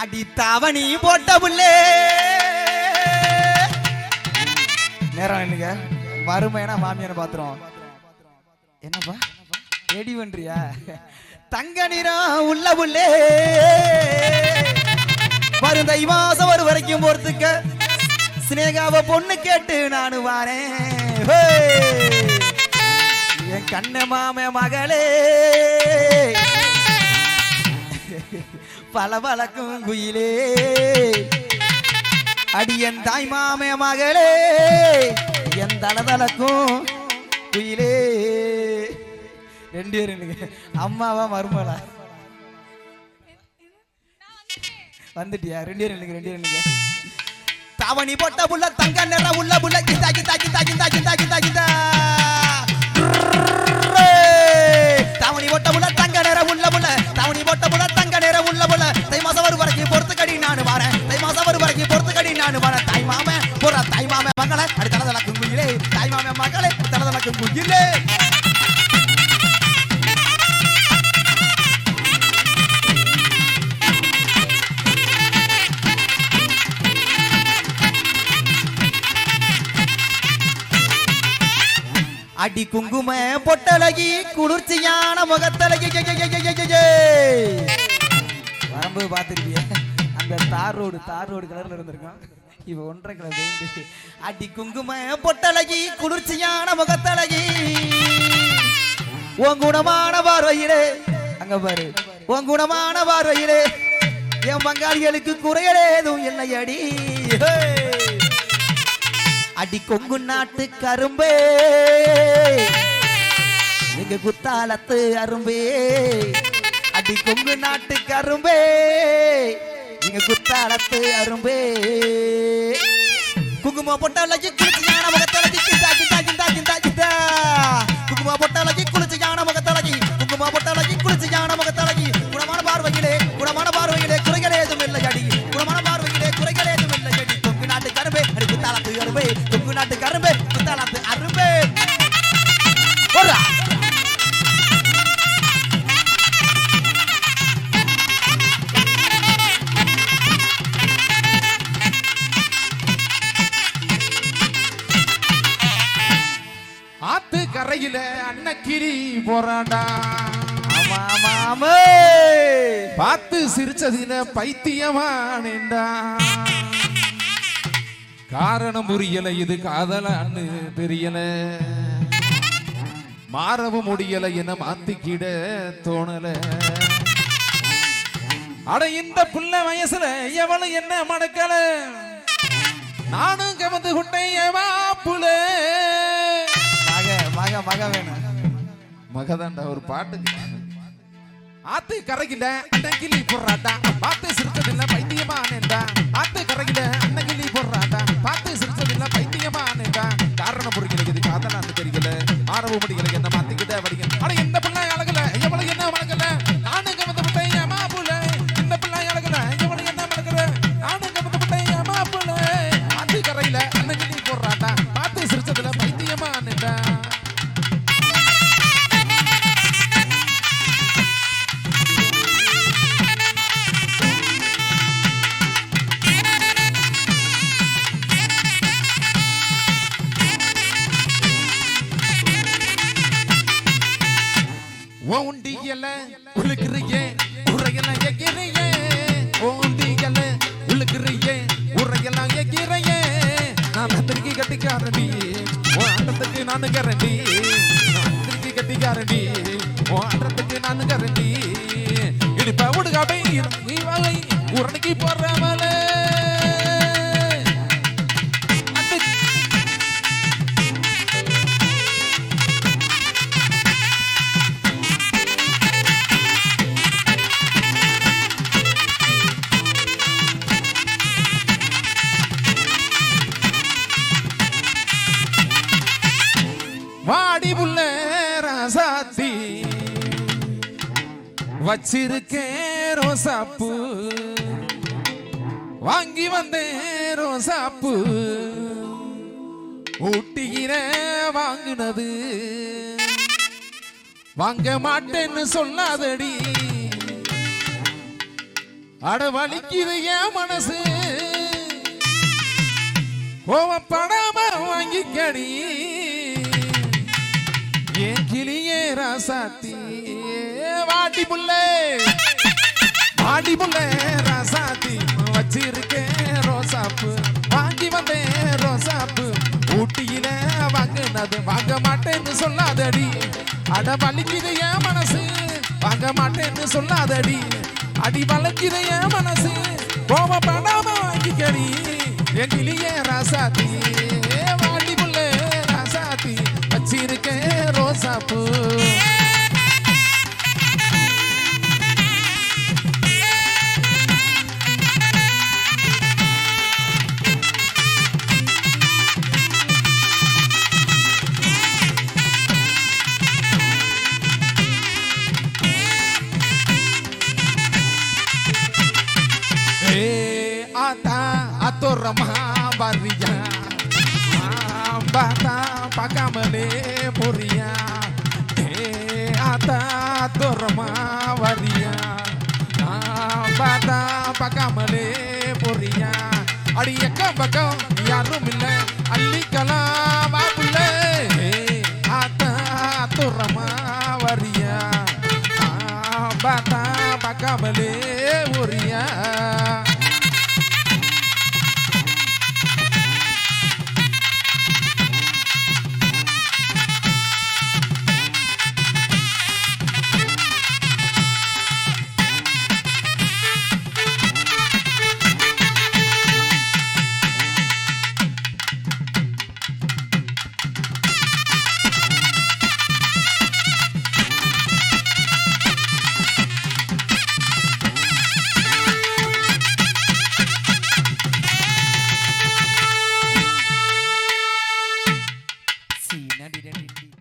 அடி தாவணி போட்ட புள்ளே. நேரம் என்னங்க? வறுமைனா மாமியான பாத்துறோம் என்னப்பா? ரெடி பண்றியா? தங்க நிறம் உள்ள புள்ளே. வரும் தை மாசம் ஒரு வரைக்கும் பொறுத்துக்க சினேகாவை பொண்ணு கேட்டு நானு வாரேன். கண்ண மாம மகளே. பல பழக்கும் குயிலே. அடி என் தாய் மாம மகளே. என் தளதளக்கும் குயிலே. ரெண்டு பேரும் அம்மாவா மருமலா வந்துட்டியா? ரெண்டு பேரும் எனக்கு ரெண்டு பேரும் தவணி தாவணி போட்ட புள்ள தங்க நிற உள்ள புள்ள கிதா கிதா கிதா கிதா கிதா கிதா கிதா அடி குங்கும பொட்டலகி குளிர்ச்சியான முகத்தலகி வரம்பு கே, கே, கே, கே, பார்த்துருப்பிய அந்த தார் ரோடு தார் ரோடு கலர்ல இருந்திருக்கும். இவ ஒன்றரை கலர் அடி குங்கும பொட்டலகி குளிர்ச்சியான முகத்தலகி. உன் குணமான பார்வையிலே அங்க பாரு. உன் குணமான பார்வையிலே என் பங்காளிகளுக்கு குறையலேதும் இல்லை அடி ஹே! அடி கொங்கு நாட்டு கரும்பே. எங்க குத்தாலத்து அரும்பே. அடி கொங்கு நாட்டு கரும்பே. எங்க குத்தாலத்து அரும்பே. குங்கும பொட்டாலஜி குளிச்சியான முகத்தலஜி கிந்தா கிந்தா கிந்தா கிந்தா கிந்தா குங்கும ஆத்து கரையில அன்னக்கிரி ஆமா பார்த்து சிரிச்சதில பைத்தியமானேண்டா. காரணம் புரியல இது காதலான்னு தெரியல. மாறவும் முடியல என மாத்திக்கிட தோணல. அட இந்த புள்ள வயசுல எவளும் என்ன மடக்கல நானும் கமந்து குட்டைய மாப்புல மக மக வேணும் மகதாண்டா ஒரு பாட்டுக்கு. ஆத்து கரையில அண்ணகிளி போடுறாடா பார்த்து சிரிச்சதில்ல பைத்தியமானேண்டா ஆத்து கரையில ஓண்டியல உழுக்கிறியே உரையெல்லாம் எக்கிறியே ஓண்டியல உழுக்கிறியே உரையெல்லாம் எக்கிறையே நான் திருக்கி கட்டிக்காரண்டி ஓ ஆட்டத்துக்கு நானு கரண்டி திருக்கி கட்டிக்காரண்டி ஓ ஆட்டத்துக்கு நானு கரண்டி இடிப்ப உடுகாபை இறங்கி உரணிக்கு போறவளே மலை. வச்சிருக்கேன் ரோசாப்பு. வாங்கி வந்தேன் ரோசாப்பு. ஊட்டியில வாங்கினது. வாங்க மாட்டேன்னு சொல்லாதடி. அட வலிக்குது என் மனசு. கோவப்படாம வாங்கிக்கடி. என் கிளியே ராசாத்தி வாடி புள்ளே. வாடி புள்ளே ராசாத்தி வச்சிருக்கேன் ரோசாப்பு. வாங்கி வந்தேன் ரோசாப்பு. ஊட்டியில வாங்கினது வாங்க மாட்டேன்னு சொல்லாதடி. அட வலிக்குது என் மனசு வாங்க மாட்டேன்னு சொல்லாதடி. அடி வளைக்குது என் மனசு கோபப்படாம வாங்கிக்கடி. என் கிளியே ராசாத்தி வாடி ராசாத்தி வச்சிருக்கேன் ரோசாப்பு ஏ ஆத்தா அத்தோரமா வரியா பாத்தா பார்க்காமலே புரியா ஏ ஆத்தா அத்தோரமா வரியா? பாத்தா பார்க்காமலே புரியா அடி எக்கம் பக்கம் யாரும் இல்ல. அள்ளிக்கலாம் மாப்பிள்ள. ஆத்தா அத்தோரமா வரியா? பாத்தா பார்க்காமலே